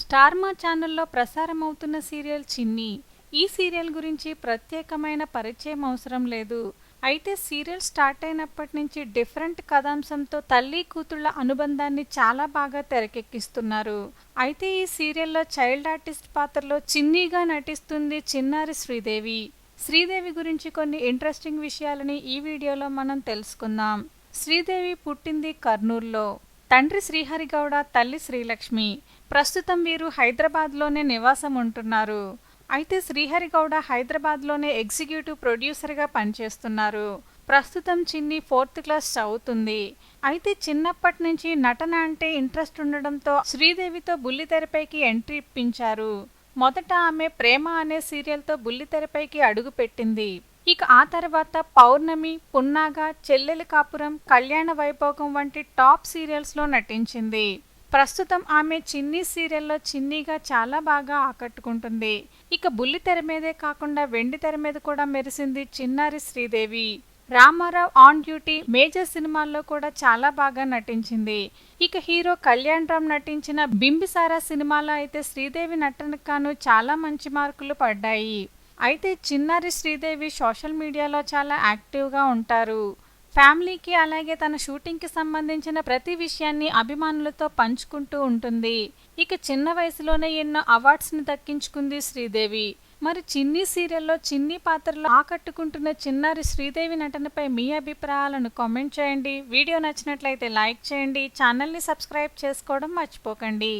Star మా ఛానల్లో ప్రసారం అవుతున్న సీరియల్ చిన్ని. ఈ సీరియల్ గురించి ప్రత్యేకమైన పరిచయం అవసరం లేదు. అయితే సీరియల్ స్టార్ట్ అయినప్పటి నుంచి డిఫరెంట్ కథాంశంతో తల్లి కూతుళ్ళ అనుబంధాన్ని చాలా బాగా తెరకెక్కిస్తున్నారు. అయితే ఈ సీరియల్లో చైల్డ్ ఆర్టిస్ట్ పాత్రలో చిన్నీగా నటిస్తుంది చిన్నారి శ్రీదేవి. శ్రీదేవి గురించి కొన్ని ఇంట్రెస్టింగ్ విషయాలని ఈ వీడియోలో మనం తెలుసుకుందాం. శ్రీదేవి పుట్టింది కర్నూలులో. తండ్రి శ్రీహరిగౌడ తల్లి శ్రీలక్ష్మి ప్రస్తుతం వీరు హైదరాబాద్లోనే నివాసం ఉంటున్నారు. అయితే శ్రీహరిగౌడ హైదరాబాద్లోనే ఎగ్జిక్యూటివ్ ప్రొడ్యూసర్గా పనిచేస్తున్నారు. ప్రస్తుతం చిన్ని ఫోర్త్ క్లాస్ చదువుతుంది. అయితే చిన్నప్పటి నుంచి నటన అంటే ఇంట్రెస్ట్ ఉండడంతో శ్రీదేవితో బుల్లితెరపైకి ఎంట్రీ ఇప్పించారు. మొదట ఆమె ప్రేమ అనే సీరియల్తో బుల్లితెరపైకి అడుగుపెట్టింది. ఇక ఆ తర్వాత పౌర్ణమి పున్నాగ చెల్లెలి కాపురం కళ్యాణ వైభోగం వంటి టాప్ సీరియల్స్లో నటించింది. ప్రస్తుతం ఆమె చిన్ని సీరియల్లో చిన్నీగా చాలా బాగా ఆకట్టుకుంటుంది. ఇక బుల్లి తెర మీదే కాకుండా వెండి తెర మీద కూడా మెరిసింది చిన్నారి Sridevi. Ramarao on duty Major సినిమాల్లో కూడా చాలా బాగా నటించింది. ఇక హీరో కళ్యాణ్ రామ్ నటించిన బింబిసారా సినిమాలో అయితే శ్రీదేవి నటనకు గాను చాలా మంచి మార్కులు పడ్డాయి. అయితే చిన్నారి శ్రీదేవి సోషల్ మీడియాలో చాలా యాక్టివ్గా ఉంటారు. ఫ్యామిలీకి అలాగే తన షూటింగ్కి సంబంధించిన ప్రతి విషయాన్ని అభిమానులతో పంచుకుంటూ ఉంటుంది. ఇక చిన్న వయసులోనే ఎన్నో అవార్డ్స్ని దక్కించుకుంది శ్రీదేవి. మరి చిన్ని సీరియల్లో చిన్ని పాత్రలో ఆకట్టుకుంటున్న చిన్నారి శ్రీదేవి నటనపై మీ అభిప్రాయాలను కామెంట్ చేయండి. వీడియో నచ్చినట్లయితే లైక్ చేయండి. ఛానల్ని సబ్స్క్రైబ్ చేసుకోవడం మర్చిపోకండి.